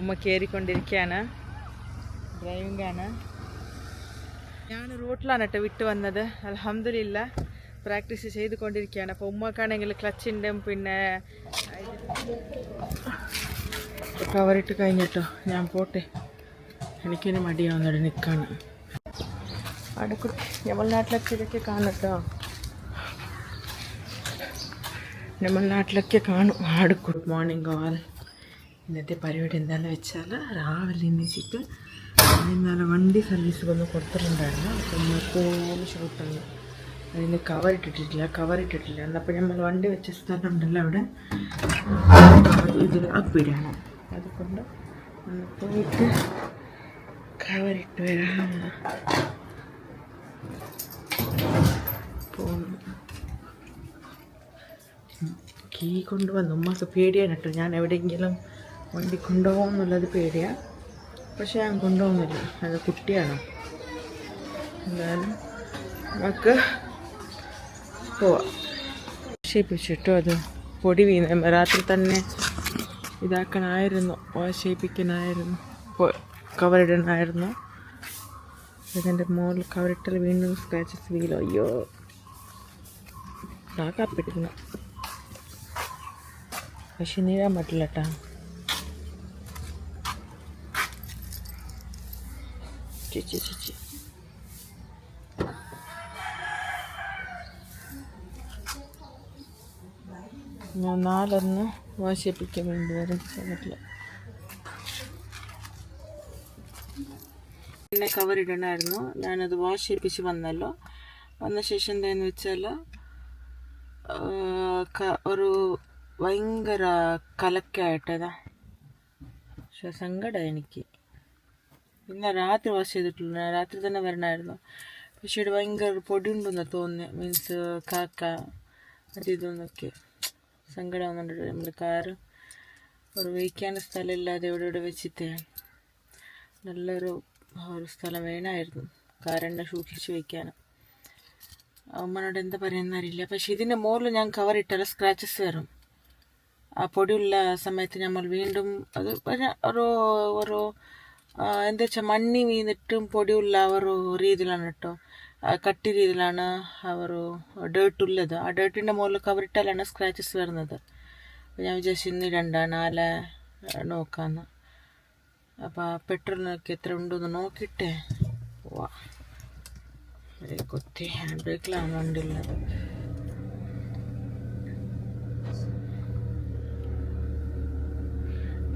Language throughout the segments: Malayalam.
ഉമ്മ കയറിക്കൊണ്ടിരിക്കുകയാണ് ഡ്രൈവിംഗ് ആണ്. ഞാൻ റോട്ടിലാണ് കേട്ടോ വിട്ട് വന്നത്. അലഹമില്ല പ്രാക്ടീസ് ചെയ്തുകൊണ്ടിരിക്കുകയാണ്. അപ്പോൾ ഉമ്മക്കാണെങ്കിൽ ക്ലച്ചിന്റെ പിന്നെ കവറിട്ട് കഴിഞ്ഞിട്ടോ ഞാൻ പോട്ടെ. എനിക്കിനി മടിയാവുന്നവിടെ നിൽക്കാണ് അടുക്ക നമ്മൾ നാട്ടിലൊക്കെ ഇതൊക്കെ കാണട്ടോ നമ്മൾ നാട്ടിലൊക്കെ കാണും. ആട് ഗുഡ് മോർണിംഗ് ഓൾ ഇന്നത്തെ പരിപാടി എന്താണെന്ന് വെച്ചാൽ രാവിലെ എണീച്ചിട്ട് ഇന്നലെ വണ്ടി സർവീസ് ഒന്ന് കൊടുത്തിട്ടുണ്ടായിരുന്നു. അപ്പം പോലും ഷൂട്ടാണ് അതിന് കവർ ഇട്ടിട്ടില്ല കവർ ഇട്ടിട്ടില്ല. എന്നപ്പോൾ നമ്മൾ വണ്ടി വെച്ച സ്ഥലം ഉണ്ടല്ലോ അവിടെ ഇതിൽ അപ്പിടണം അതുകൊണ്ട് ഒന്ന് പോയിട്ട് കവറിട്ട് വരാം. പോകുന്നു കീ കൊണ്ടുവന്നു ഉമ്മക്ക് പേടിയാണ് കേട്ടോ. ഞാൻ എവിടെയെങ്കിലും വണ്ടി കൊണ്ടുപോകും എന്നുള്ളത് പേടിയാണ് പക്ഷെ ഞാൻ കൊണ്ടുപോകുന്നില്ല അത് കുട്ടിയാണ്. എന്തായാലും നമുക്ക് പോവാം. ഷേപ്പിച്ചിട്ടോ അത്? പൊടി വീണ. രാത്രി തന്നെ ഇതാക്കണമായിരുന്നു ഷേപ്പിക്കാനായിരുന്നു കവറിടണമായിരുന്നു ഇതിന്റെ മുകളിൽ കവറിട്ടൽ വീണ്ടും സ്ക്രാച്ചസ് വീലോ അയ്യോ. കപ്പിടുന്നു പക്ഷെ നീരാൻ പറ്റില്ല കേട്ടാ. ചേച്ചി ചേച്ചി ഞാൻ നാലൊന്ന് വാശിപ്പിക്കാൻ വേണ്ടി വരും പറ്റില്ല എന്നെ കവർ ഇടണമായിരുന്നു ഞാനത് വാഷ് ചെയ്യിപ്പിച്ച് വന്നല്ലോ. വന്ന ശേഷം എന്താന്ന് വെച്ചാൽ ഒരു ഭയങ്കര കലക്കായിട്ടതാ. പക്ഷെ സങ്കടം എനിക്ക്. ഇന്ന് രാത്രി വാഷ് ചെയ്തിട്ടില്ല. രാത്രി തന്നെ വരണമായിരുന്നു പക്ഷേ ഇവിടെ ഭയങ്കര പൊടി ഉണ്ടെന്ന് തോന്നുന്നു. മീൻസ് കാക്ക അത് ഇതൊന്നൊക്കെ സങ്കടമാകുന്നുണ്ട് നമ്മൾ കാറ് ഒരു വയ്ക്കാൻ സ്ഥലമില്ലാതെ ഇവിടെ ഇവിടെ വെച്ചിട്ടാണ് നല്ലൊരു ഒരു സ്ഥലം വേണമായിരുന്നു കാരെണ്ണ സൂക്ഷിച്ച് വയ്ക്കാനും അമ്മനോട് എന്താ പറയുന്ന അറിയില്ല. പക്ഷെ ഇതിന്റെ മുകളിൽ ഞാൻ കവർ ഇട്ടാൽ സ്ക്രാച്ചസ് വരും ആ പൊടിയുള്ള സമയത്ത് നമ്മൾ വീണ്ടും അത് ഒരു ഓരോ എന്താ വെച്ചാൽ മണ്ണി വീണിട്ടും പൊടിയുള്ള ഒരു രീതിയിലാണ് കേട്ടോ. കട്ടി രീതിയിലാണ് അവർ ഡേർട്ട് ഉള്ളത്. ആ ഡേർട്ടിന്റെ മുകളിൽ കവറിട്ടാലാണ് സ്ക്രാച്ചസ് വരുന്നത്. ഞാൻ വിചാരിച്ചു ഇന്ന് രണ്ടാണ് നാല് നോക്കാമെന്ന് അപ്പോൾ പെട്രോളിനൊക്കെ എത്ര ഉണ്ടെന്ന് നോക്കിയിട്ടേ പോവാ കൊത്തി ബ്രേക്കിലാണ് വണ്ടി ഉള്ളത്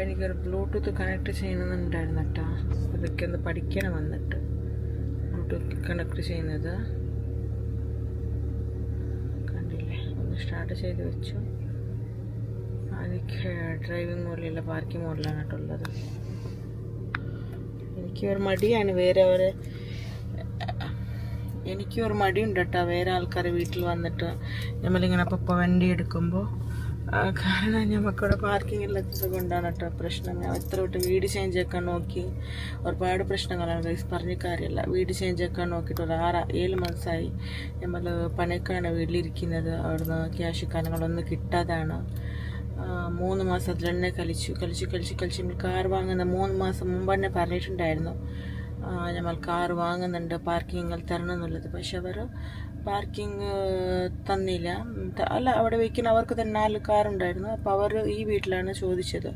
അപ്പം എനിക്കൊരു ബ്ലൂടൂത്ത് കണക്ട് ചെയ്യണമെന്നുണ്ടായിരുന്നു കേട്ടോ അതൊക്കെ ഒന്ന് പഠിക്കണം വന്നിട്ട്. ബ്ലൂടൂത്ത് കണക്ട് ചെയ്യുന്നത്. കണ്ടില്ലേ? ഒന്ന് സ്റ്റാർട്ട് ചെയ്ത് വെച്ചു. അതൊക്കെ ഡ്രൈവിംഗ് മോഡിലുള്ള പാർക്കിംഗ് മോഡിലാണ് കേട്ടോ ഉള്ളത്. എനിക്ക് ഒരു മടിയാണ് വേറെ അവരെ എനിക്ക് ഒരു മടിയുണ്ട് കേട്ടോ വേറെ ആൾക്കാർ വീട്ടിൽ വന്നിട്ട് നമ്മളിങ്ങനെ പപ്പ വണ്ടി എടുക്കുമ്പോൾ കാരണം നമുക്കിവിടെ പാർക്കിംഗ് ഇല്ലാത്തത് കൊണ്ടാണ് കേട്ടോ പ്രശ്നം. ഞാൻ എത്ര വിട്ട് വീട് ചേഞ്ച് ആക്കാൻ നോക്കി. ഒരുപാട് പ്രശ്നങ്ങളാണ്. ഗൈസ് പറഞ്ഞ കാര്യമല്ല. വീട് ചേഞ്ച് ആക്കാൻ നോക്കിയിട്ട് ഒരു ആറ് ഏഴ് മാസമായി നമ്മൾ പണിക്കാണ് വീട്ടിലിരിക്കുന്നത്. അവിടുന്ന് ക്യാഷ് കാര്യങ്ങളൊന്നും കിട്ടാതാണ്. മൂന്ന് മാസത്തിൽ തന്നെ കളിച്ചു കളിച്ച് കളിച്ച്. കളിച്ച് കാർ വാങ്ങുന്ന മൂന്ന് മാസം മുമ്പ് തന്നെ പറഞ്ഞിട്ടുണ്ടായിരുന്നു. നമ്മൾ കാർ വാങ്ങുന്നുണ്ട് പാർക്കിങ്ങിൽ തരണം എന്നുള്ളത്. പക്ഷെ അവർ പാർക്കിംഗ് തന്നില്ല. അല്ല അവിടെ വയ്ക്കുന്ന അവർക്ക് തന്നെ നാല് കാറുണ്ടായിരുന്നു അപ്പോൾ അവർ ഈ വീട്ടിലാണ് ചോദിച്ചത്.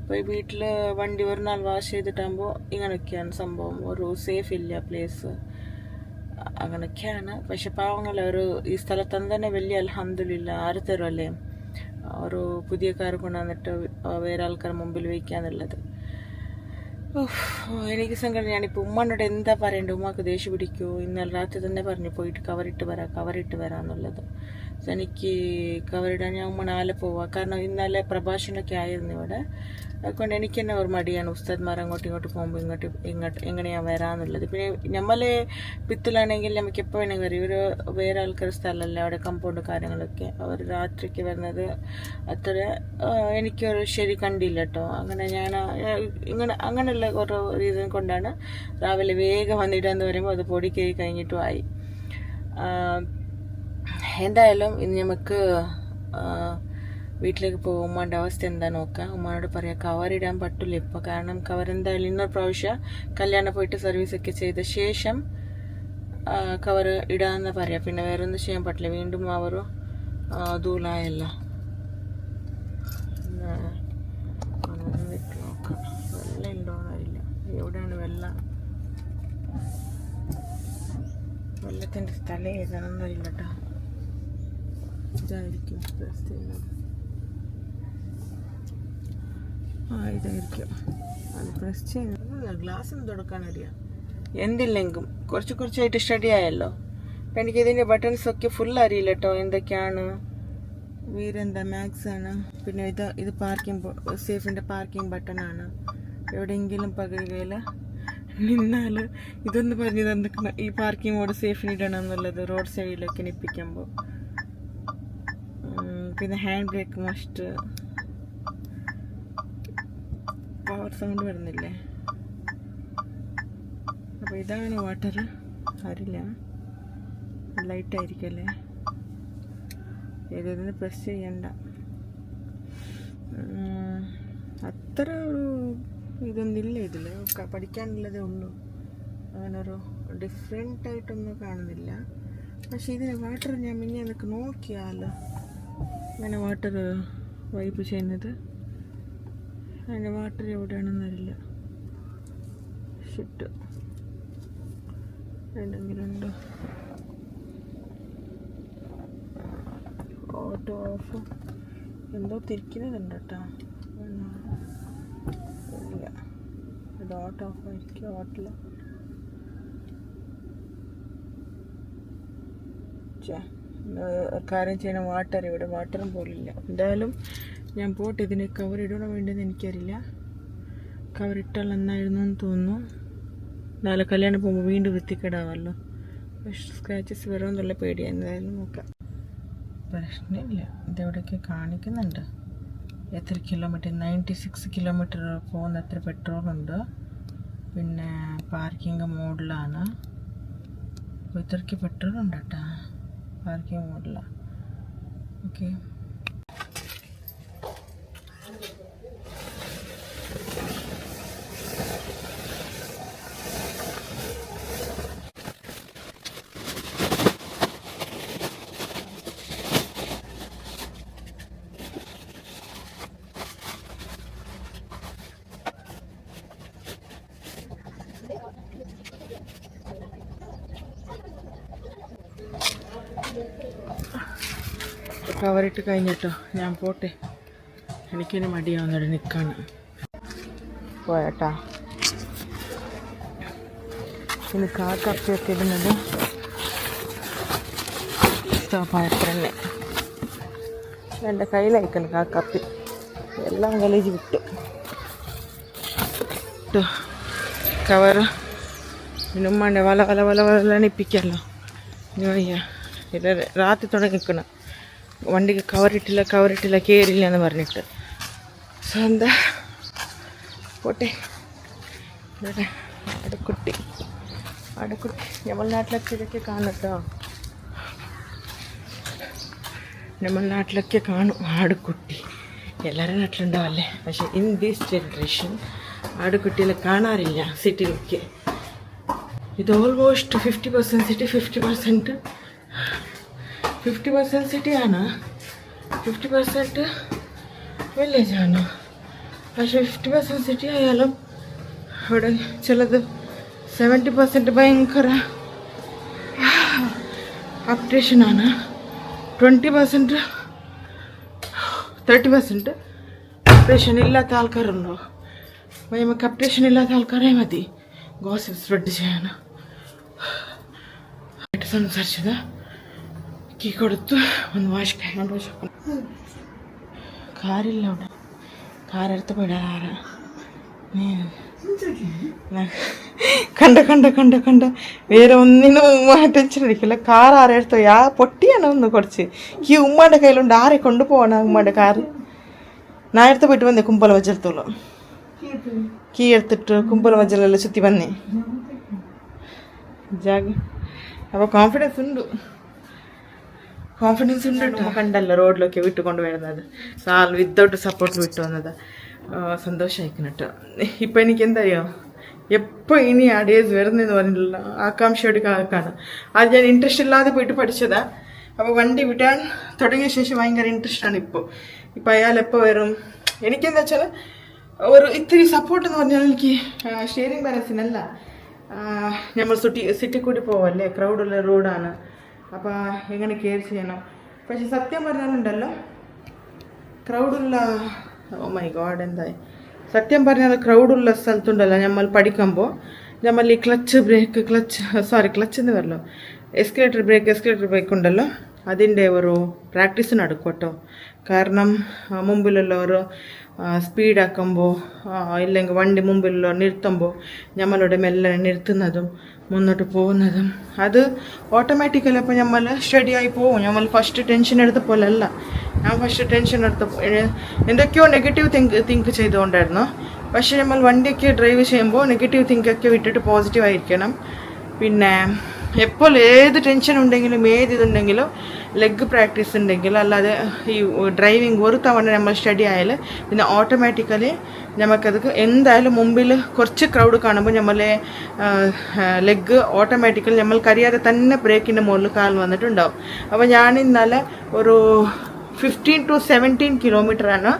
അപ്പോൾ ഈ വീട്ടിൽ വണ്ടി ഒരു നാൾ വാഷ് ചെയ്തിട്ടാകുമ്പോൾ ഇങ്ങനെയൊക്കെയാണ് സംഭവം. ഒരു സേഫ് ഇല്ല പ്ലേസ് അങ്ങനെയൊക്കെയാണ്. പക്ഷെ പാവങ്ങൾ ഒരു ഈ സ്ഥലത്തു തന്നെ വലിയ അലഹമില്ല ആര് തരുമല്ലേ ഒരു പുതിയ കാർ കൊണ്ടുവന്നിട്ട് വേറെ ആൾക്കാർ മുമ്പിൽ വയ്ക്കാന്നുള്ളത്. എനിക്ക് സങ്കടം ഞാനിപ്പോൾ ഉമ്മാനോട് എന്താ പറയണ്ട? ഉമ്മാക്ക് ദേഷ്യം പിടിക്കൂ? ഇന്നലെ രാത്രി തന്നെ പറഞ്ഞു പോയിട്ട് കവറിട്ട് വരാം കവറിട്ട് വരാം എന്നുള്ളത് എനിക്ക് കവറിടാൻ ഞാൻ ഉമ്മ നാളെ പോവാം. കാരണം ഇന്നലെ പ്രഭാഷണമൊക്കെ ആയിരുന്നു ഇവിടെ. അതുകൊണ്ട് എനിക്ക് തന്നെ ഒരു മടിയാണ് ഉസ്താദ്മാർ അങ്ങോട്ടും ഇങ്ങോട്ട് പോകുമ്പോൾ ഇങ്ങോട്ട് ഇങ്ങോട്ട് എങ്ങനെയാണ് വരാമെന്നുള്ളത് പിന്നെ നമ്മളെ പിത്തിലാണെങ്കിൽ നമുക്ക് എപ്പോൾ വേണമെങ്കിൽ വരും. ഒരു വേറെ ആൾക്കാർ സ്ഥലമല്ല അവിടെ കമ്പൗണ്ട് കാര്യങ്ങളൊക്കെ. അവർ രാത്രിക്ക് വരുന്നത് അത്ര എനിക്കൊരു ശരി കണ്ടില്ല കേട്ടോ അങ്ങനെ ഞാൻ ഇങ്ങനെ അങ്ങനെയുള്ള ഓരോ റീസൺ കൊണ്ടാണ് രാവിലെ വേഗം വന്നിട്ടെന്ന് പറയുമ്പോൾ അത് പൊടി കയറി കഴിഞ്ഞിട്ടും ആയി. എന്തായാലും ഇനി നമുക്ക് വീട്ടിലേക്ക് പോകും. ഉമ്മാന്റെ അവസ്ഥ എന്താ നോക്കാം. ഉമ്മാനോട് പറയാം കവറിടാൻ പറ്റില്ല ഇപ്പോൾ കാരണം കവർ എന്തായാലും ഇന്നൊരു പ്രാവശ്യം കല്യാണം പോയിട്ട് സർവീസൊക്കെ ചെയ്ത ശേഷം കവർ ഇടാന്ന് പറയാം. പിന്നെ വേറെ ഒന്നും ചെയ്യാൻ പറ്റില്ല. വീണ്ടും അവർ ദൂലായല്ല എവിടെയാണ് വെള്ളം? വെള്ളത്തിന്റെ സ്ഥലം ഏതാണെന്നറിയില്ല കേട്ടോ. ഇതായിരിക്കും press ചെയ്യുന്നത്. ആ ഇതായിരിക്കും. അത് പ്രസ് ഗ്ലാസ് കുറച്ച് കുറച്ചായിട്ട് സ്റ്റഡി ആയല്ലോ. അപ്പം ബട്ടൺസ് ഒക്കെ ഫുൾ അറിയില്ല കേട്ടോ എന്തൊക്കെയാണ്? വീരെന്താ മാക്സ് ആണ്. പിന്നെ ഇത് ഇത് പാർക്കിംഗ് സേഫിന്റെ പാർക്കിംഗ് ബട്ടൺ ആണ്. എവിടെയെങ്കിലും പകുതിയിൽ നിന്നാൽ ഇതൊന്ന് പറഞ്ഞു തന്നിട്ട് ഈ പാർക്കിംഗ് മോഡ് സേഫിന് ഇടണം എന്നുള്ളത് റോഡ് സൈഡിലൊക്കെ നിപ്പിക്കുമ്പോൾ പിന്നെ hand brake must power sound വരുന്നില്ലേ? അപ്പോൾ ഇതാണ് വാട്ടർ അറിയില്ല ലൈറ്റ് ആയിരിക്കല്ലേ ഏതൊന്ന് പ്രസ് ചെയ്യണ്ട. അത്ര ഒരു ഇതൊന്നില്ല ഇതിൽ പഠിക്കാനുള്ളതേ ഉള്ളൂ. അങ്ങനെ ഒരു ഡിഫറെന്റ് ആയിട്ടൊന്നും കാണുന്നില്ല. പക്ഷേ ഇതിന് വാട്ടർ ഞാൻ പിന്നെ എനിക്ക് നോക്കിയാലോ. അങ്ങനെ വാട്ടർ വൈപ്പ് ചെയ്യുന്നത്. അതിന്റെ വാട്ടർ എവിടെയാണെന്നറിയില്ല ഷിട്ട് എന്തെങ്കിലും ഉണ്ടോ? ഓട്ടോ ഓഫ് എന്തോ തിരിക്കുന്നതുണ്ട് കേട്ടോ. ഇല്ല. ഇത് ഓട്ടോ ഓഫ് ആയിരിക്കും ഓട്ടിൽ കാര്യം ചെയ്യണം വാട്ടർ ഇവിടെ വാട്ടറും പോലില്ല. എന്തായാലും ഞാൻ പോട്ട് ഇതിന് കവർ ഇടണോ വേണ്ടെന്ന് എനിക്കറിയില്ല. കവർ ഇട്ടാൽ നന്നായിരുന്നു എന്ന് തോന്നുന്നു. നാളെ കല്യാണം പോകുമ്പോൾ വീണ്ടും വൃത്തിക്കേടാവല്ലോ പക്ഷെ സ്ക്രാച്ചസ് വരുമെന്നുള്ള എന്തായാലും നോക്കാം. പ്രശ്നമില്ല. ഇതെവിടെയൊക്കെ കാണിക്കുന്നുണ്ട്. എത്ര കിലോമീറ്റർ നയന്റി സിക്സ് കിലോമീറ്റർ പോകുന്ന എത്ര പെട്രോളുണ്ട് പിന്നെ പാർക്കിംഗ് മോഡിലാണ് ഇത്രയ്ക്ക് പെട്രോൾ ഉണ്ട് കേട്ടോ പാർക്കിംഗ് മോഡിലാണ് ഓക്കെ കവറിട്ട് കഴിഞ്ഞിട്ടോ ഞാൻ പോട്ടെ എനിക്കിനി മടിയാവുന്നവിടെ നിൽക്കാണ് പോയട്ടാ ഇനി കാക്കപ്പിയൊക്കെ ഇടുന്നത് സ്റ്റോപ്പായത്രന്നെ എന്റെ കയ്യിലയക്കണം കപ്പി എല്ലാം കലേജ് വിട്ടു ട്ടോ കവറ് പിന്നെ ഉമ്മാന്റെ വല വല വല വല ഇപ്പിക്കല്ലോ ഇനി വയ്യ ഇത് രാത്രി തുടങ്ങി നിൽക്കണം വണ്ടിക്ക് കവറിട്ടില്ല കവറിട്ടില്ല കയറില്ല എന്ന് പറഞ്ഞിട്ട്. സോ എന്താ? പോട്ടെ. ഇവിടെ അടക്കുട്ടി. അടക്കുട്ടി. നമ്മൾ നാട്ടിലൊക്കെ ഇതൊക്കെ കാണും നമ്മൾ നാട്ടിലൊക്കെ കാണും ആടുക്കുട്ടി. എല്ലാവരുടെ നാട്ടിലുണ്ടാവല്ലേ? പക്ഷേ ഇൻ ദിസ് ജനറേഷൻ ആടുകുട്ടികളെ കാണാറില്ല സിറ്റിയിലൊക്കെ ഇത് almost fifty percent city fifty percent fifty percent സിറ്റിയാണ്. ഫിഫ്റ്റി പെർസെന്റ് വില്ലേജാണ്. പക്ഷേ ഫിഫ്റ്റി പെർസെന്റ് സിറ്റി ആയാലും അവിടെ ചിലത് സെവന്റി പെർസെന്റ് ഭയങ്കര അപ്ഡേഷനാണ്. Twenty percent thirty percent updation ഇല്ലാത്ത ആൾക്കാരുണ്ടോ? അപ്പോൾ നമുക്ക് അപ്ഡേഷൻ ഇല്ലാത്ത ആൾക്കാരെ മതി. ഗോസിപ്പ് സ്പ്രെഡ് ചെയ്യാൻ സംസാരിച്ചത്. ീ കൊടുത്ത്. ഒന്ന് വാഷ് കൊണ്ട് വാഷ് കാറില്ല അവിടെ. കാറെടുത്ത് പോയിടാറാ കണ്ട കണ്ട കണ്ട കണ്ട. വേറെ ഒന്നിനും ഉമ്മ ടെൻഷൻ കാർ ആരെടുത്തോ? ആ പൊട്ടിയാണ് ഒന്ന് കുറച്ച്. ഈ ഉമ്മാന്റെ കയ്യിലുണ്ട്. ആരെ കൊണ്ടുപോകണ ഉമ്മാന്റെ കാർ ഞാൻ എടുത്ത് പോയിട്ട് വന്നേ കുമ്പല വജ്ജെടുത്തോളൂ കീ എടുത്തിട്ട് കുമ്പല വജ്ജലെല്ലാം ചുറ്റി വന്നേ? ജാഗ അപ്പോൾ കോൺഫിഡൻസ് ഉണ്ട്. കോൺഫിഡൻസ് ഉണ്ട്? കണ്ടല്ലോ റോഡിലൊക്കെ വിട്ട് കൊണ്ടുവരുന്നത് ആൾ വിത്തൗട്ട് സപ്പോർട്ട് വിട്ടു വന്നത്. സന്തോഷമായിരിക്കും കേട്ടോ ഇപ്പം എനിക്ക് എന്തറിയോ എപ്പോൾ ഇനി ആ ഡേയ്സ് വരുന്നതെന്ന് പറഞ്ഞിട്ടുള്ള ആകാംക്ഷയോട് കാണാം. അത് ഞാൻ ഇൻട്രസ്റ്റ് ഇല്ലാതെ പോയിട്ട് പഠിച്ചതാ. അപ്പോൾ വണ്ടി വിടാൻ തുടങ്ങിയ ശേഷം ഭയങ്കര ഇൻട്രസ്റ്റ് ആണ് ഇപ്പോൾ ഇപ്പം അയാൾ എപ്പോൾ വരും? എനിക്കെന്താ വെച്ചാൽ ഒരു ഇത്തിരി സപ്പോർട്ട് എന്ന് പറഞ്ഞാൽ എനിക്ക് ഷെയറിംഗ് ബാലൻസിനല്ല നമ്മൾ സിറ്റി സിറ്റി കൂടി പോവല്ലേ? ക്രൗഡുള്ള റോഡാണ് അപ്പോൾ എങ്ങനെ കെയർ ചെയ്യണം? പക്ഷെ സത്യം പറഞ്ഞാലുണ്ടല്ലോ ക്രൗഡുള്ള ഓ മൈ ഗോഡ് എന്തായി? സത്യം പറഞ്ഞാൽ ക്രൗഡുള്ള സ്ഥലത്തുണ്ടല്ലോ നമ്മൾ പഠിക്കുമ്പോൾ നമ്മൾ ഈ clutch brake clutch sorry clutch എന്ന് പറയല്ലോ എസ്കലേറ്റർ ബ്രേക്ക് എസ്കലേറ്റർ ബ്രേക്ക് ഉണ്ടല്ലോ അതിന്റെ ഒരു പ്രാക്ടീസ് നടക്കും കേട്ടോ. കാരണം മുമ്പിലുള്ളവർ സ്പീഡാക്കുമ്പോൾ ഇല്ലെങ്കിൽ വണ്ടി മുമ്പിലോ നിർത്തുമ്പോൾ നമ്മളുടെ മെല്ലെ നിർത്തുന്നതും മുന്നോട്ട് പോകുന്നതും. അത് ഓട്ടോമാറ്റിക്കലി അപ്പോൾ നമ്മൾ സ്റ്റഡിയായി പോകും നമ്മൾ ഫസ്റ്റ് ടെൻഷൻ എടുത്ത അല്ല ഞാൻ ഫസ്റ്റ് ടെൻഷൻ എടുത്തപ്പോൾ എന്തൊക്കെയോ നെഗറ്റീവ് തിങ്ക് തിങ്ക് ചെയ്തുകൊണ്ടായിരുന്നു. പക്ഷേ നമ്മൾ വണ്ടിയൊക്കെ ഡ്രൈവ് ചെയ്യുമ്പോൾ നെഗറ്റീവ് തിങ്കൊക്കെ വിട്ടിട്ട് പോസിറ്റീവ് ആയിരിക്കണം. പിന്നെ എപ്പോൾ ഏത് ടെൻഷൻ ഉണ്ടെങ്കിലും ഏത് ഇതുണ്ടെങ്കിലും ലെഗ് പ്രാക്ടീസ് ഉണ്ടെങ്കിൽ അല്ലാതെ ഈ ഡ്രൈവിംഗ് ഒരു തവണ നമ്മൾ സ്റ്റഡി ആയാൽ പിന്നെ ഓട്ടോമാറ്റിക്കലി നമുക്കത് എന്തായാലും മുമ്പിൽ കുറച്ച് ക്രൗഡ് കാണുമ്പോൾ നമ്മളെ ലെഗ് ഓട്ടോമാറ്റിക്കലി നമ്മൾക്കറിയാതെ തന്നെ ബ്രേക്കിന്റെ മുകളിൽ കാൽ വന്നിട്ടുണ്ടാവും. അപ്പോൾ ഞാൻ ഇന്നലെ ഒരു ഫിഫ്റ്റീൻ ടു സെവന്റീൻ കിലോമീറ്ററാണ്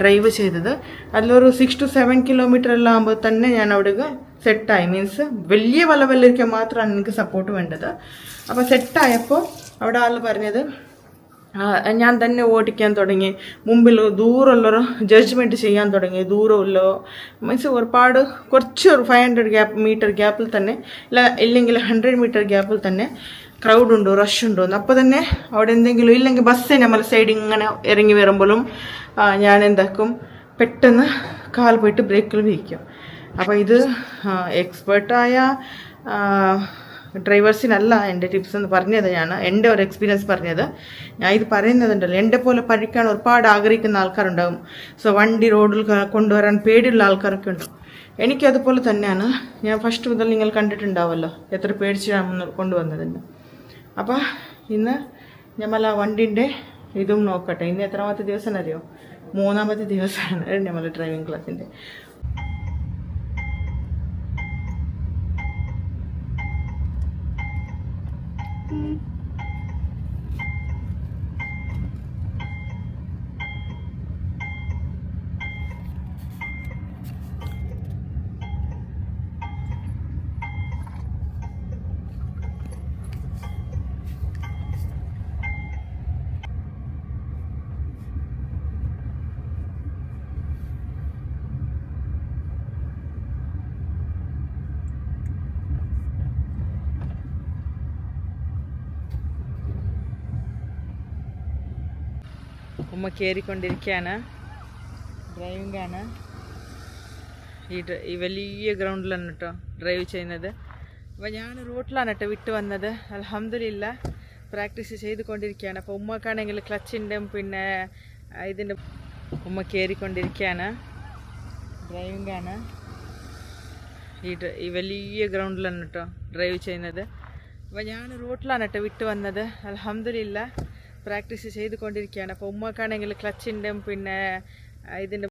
ഡ്രൈവ് ചെയ്തത്. അതിലൊരു സിക്സ് ടു സെവൻ കിലോമീറ്റർ എല്ലാം ആകുമ്പോൾ തന്നെ ഞാൻ അവിടെ സെറ്റായി മീൻസ് വലിയ വല വല്ലിരിക്കാൻ മാത്രമാണ് എനിക്ക് സപ്പോർട്ട് വേണ്ടത്. അപ്പോൾ സെറ്റായപ്പോൾ അവിടെ ആൾ പറഞ്ഞത് ഞാൻ തന്നെ ഓടിക്കാൻ തുടങ്ങി. മുമ്പിൽ ദൂരമുള്ളൊരു ജഡ്ജ്മെന്റ് ചെയ്യാൻ തുടങ്ങി. ദൂരമുള്ള മീൻസ് ഒരുപാട് കുറച്ച് ഒരു ഫൈവ് ഹൺഡ്രഡ് ഗ്യാപ്പ് മീറ്റർ ഗ്യാപ്പിൽ തന്നെ ഇല്ല ഇല്ലെങ്കിൽ ഹൺഡ്രഡ് മീറ്റർ ഗ്യാപ്പിൽ തന്നെ ക്രൗഡ് ഉണ്ടോ റഷ് ഉണ്ടോ. എന്ന് അപ്പോൾ തന്നെ അവിടെ എന്തെങ്കിലും ഇല്ലെങ്കിൽ ബസ് നമ്മൾ സൈഡ് ഇങ്ങനെ ഇറങ്ങി വരുമ്പോഴും ഞാൻ എന്താക്കും പെട്ടെന്ന് കാൽ പോയിട്ട് ബ്രേക്കിൽ വീക്കും അപ്പോൾ ഇത് എക്സ്പേർട്ടായ ഡ്രൈവേഴ്സിനല്ല എന്റെ ടിപ്സ് എന്ന് പറഞ്ഞത് ഞാൻ എന്റെ ഒരു എക്സ്പീരിയൻസ് പറഞ്ഞത്. ഞാൻ ഇത് പറയുന്നതുണ്ടല്ലോ എന്റെ പോലെ പഠിക്കാൻ ഒരുപാട് ആഗ്രഹിക്കുന്ന ആൾക്കാരുണ്ടാകും സോ വണ്ടി റോഡിൽ കൊണ്ടുവരാൻ പേടിയുള്ള ആൾക്കാരൊക്കെ ഉണ്ട്. എനിക്കതുപോലെ തന്നെയാണ്. ഞാൻ ഫസ്റ്റ് മുതൽ നിങ്ങൾ കണ്ടിട്ടുണ്ടാവുമല്ലോ എത്ര പേടിച്ചാണ് കൊണ്ടുവന്നതെന്ന്. അപ്പോൾ ഇന്ന് ഞമ്മൾ ആ വണ്ടിന്റെ ഇതും നോക്കട്ടെ. ഇന്ന് എത്രാമത്തെ ദിവസം അറിയോ മൂന്നാമത്തെ ദിവസമാണ് ഞമ്മൾ ഡ്രൈവിംഗ് ക്ലാസ്സിന്റെ Bye. ഉമ്മ കയറിക്കൊണ്ടിരിക്കുകയാണ് ഡ്രൈവിംഗ് ആണ് ഈ ഈ വലിയ ഗ്രൗണ്ടിലാണ് കേട്ടോ ഡ്രൈവ് ചെയ്യുന്നത്. അപ്പോൾ ഞാൻ റോട്ടിലാണ് കേട്ടോ വിട്ട് വന്നത്. അലഹമില്ല പ്രാക്ടീസ് ചെയ്തുകൊണ്ടിരിക്കുകയാണ്. അപ്പോൾ ഉമ്മക്കാണെങ്കിൽ ക്ലച്ചിന്റെ പിന്നെ ഇതിന്റെ ഉമ്മ കയറിക്കൊണ്ടിരിക്കുകയാണ് ഡ്രൈവിംഗ് ആണ് ഈ ഈ വലിയ ഗ്രൗണ്ടിലാണ് കേട്ടോ ഡ്രൈവ് ചെയ്യുന്നത്. അപ്പോൾ ഞാൻ റോട്ടിലാണ് കേട്ടോ വിട്ട് വന്നത്. അലഹമില്ല പ്രാക്ടീസ് ചെയ്തുകൊണ്ടിരിക്കുകയാണ്. അപ്പോൾ ഉമ്മക്കാണെങ്കിൽ ക്ലച്ചിന്റെയും പിന്നെ ഇതിന്റെ